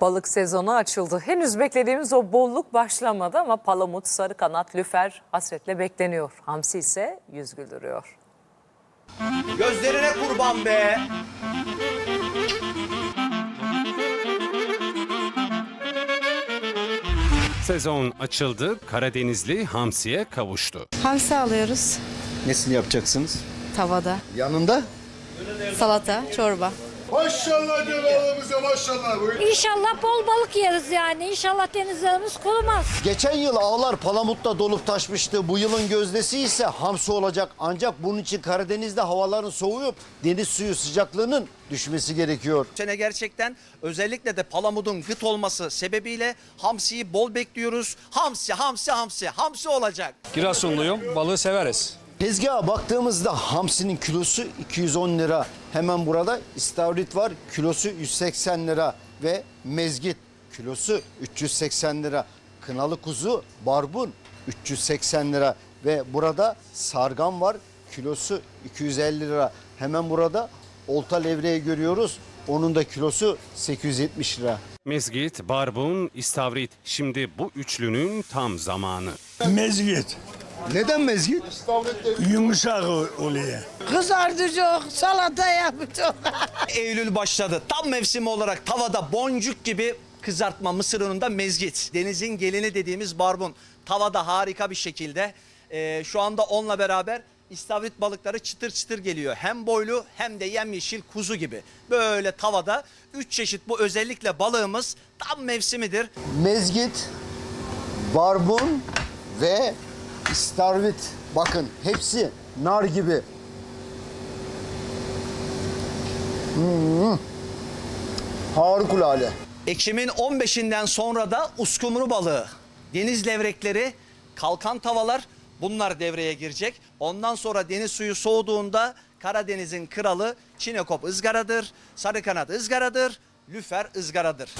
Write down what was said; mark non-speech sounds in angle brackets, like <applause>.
Balık sezonu açıldı. Henüz beklediğimiz o bolluk başlamadı ama palamut, sarı kanat, lüfer hasretle bekleniyor. Hamsi ise yüz güldürüyor. Gözlerine kurban be. Sezon açıldı, Karadenizli hamsiye kavuştu. Hamsi alıyoruz Nesini yapacaksınız? tavada. Yanında? Salata, çorba. Maşallah devamımıza maşallah. Buyurun. İnşallah bol balık yeriz yani. İnşallah denizlerimiz kurumaz. Geçen yıl ağlar palamutla dolup taşmıştı. Bu yılın gözdesi ise hamsi olacak. Ancak bunun için Karadeniz'de havaların soğuyup deniz suyu sıcaklığının düşmesi gerekiyor. Sene gerçekten özellikle de palamudun gıt olması sebebiyle hamsiyi bol bekliyoruz. Hamsi, hamsi, hamsi, hamsi olacak. Giresunluyum. Balığı severiz. Tezgaha baktığımızda hamsinin kilosu 210 lira. Hemen burada istavrit var kilosu 180 lira ve mezgit kilosu 380 lira. Kınalı kuzu barbun 380 lira ve burada sargan var kilosu 250 lira. Hemen burada olta levreği görüyoruz. Onun da kilosu 870 lira. Mezgit, barbun, istavrit. Şimdi bu üçlünün tam zamanı. Mezgit. Neden mezgit? Yumuşak oluyor. Kızartıcı, salata yapacak. <laughs> Eylül başladı. Tam mevsimi olarak tavada boncuk gibi kızartma mısır ununda mezgit. Denizin gelini dediğimiz barbun. Tavada harika bir şekilde. Ee, şu anda onunla beraber istavrit balıkları çıtır çıtır geliyor. Hem boylu hem de yemyeşil kuzu gibi. Böyle tavada üç çeşit bu özellikle balığımız tam mevsimidir. Mezgit, barbun ve istavrit. Bakın hepsi nar gibi. Hmm. Harikulade. Ekim'in 15'inden sonra da uskumru balığı, deniz levrekleri, kalkan tavalar bunlar devreye girecek. Ondan sonra deniz suyu soğuduğunda Karadeniz'in kralı çinekop ızgaradır, sarıkanat ızgaradır, lüfer ızgaradır.